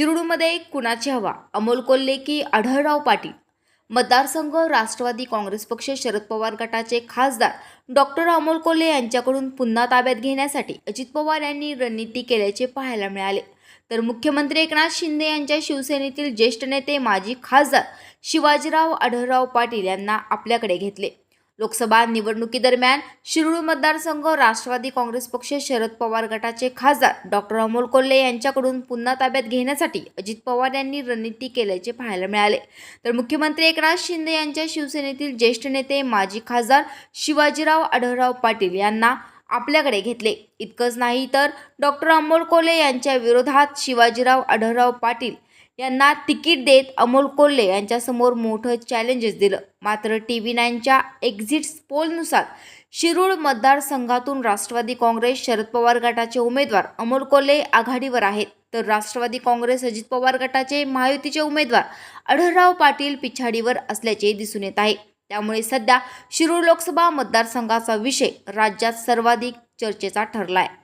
शिरूरमध्ये कुणाची हवा? अमोल कोल्हे की आढळराव पाटील? मतदारसंघ राष्ट्रवादी काँग्रेस पक्ष शरद पवार गटाचे खासदार डॉक्टर अमोल कोल्हे यांच्याकडून पुन्हा ताब्यात घेण्यासाठी अजित पवार यांनी रणनीती केल्याचे पाहायला मिळाले. तर मुख्यमंत्री एकनाथ शिंदे यांच्या शिवसेनेतील ज्येष्ठ नेते माजी खासदार शिवाजीराव आढळराव पाटील यांना आपल्याकडे घेतले. लोकसभा निवडणुकीदरम्यान शिरूर मतदारसंघ राष्ट्रवादी काँग्रेस पक्ष शरद पवार गटाचे खासदार डॉक्टर अमोल कोल्हे यांच्याकडून पुन्हा ताब्यात घेण्यासाठी अजित पवार यांनी रणनीती केल्याचे पाहायला मिळाले. तर मुख्यमंत्री एकनाथ शिंदे यांच्या शिवसेनेतील ज्येष्ठ नेते माजी खासदार शिवाजीराव आढळराव पाटील यांना आपल्याकडे घेतले. इतकंच नाही तर डॉक्टर अमोल कोल्हे यांच्या विरोधात शिवाजीराव आढळराव पाटील यांना तिकीट देत अमोल कोल्हे यांच्यासमोर मोठं चॅलेंजेस दिलं. मात्र टी व्ही नाईनच्या एक्झिट पोलनुसार शिरूर मतदारसंघातून राष्ट्रवादी काँग्रेस शरद पवार गटाचे उमेदवार अमोल कोल्हे आघाडीवर आहेत. तर राष्ट्रवादी काँग्रेस अजित पवार गटाचे महायुतीचे उमेदवार अढळराव पाटील पिछाडीवर असल्याचे दिसून येत आहे. त्यामुळे सध्या शिरूर लोकसभा मतदारसंघाचा विषय राज्यात सर्वाधिक चर्चेचा ठरला आहे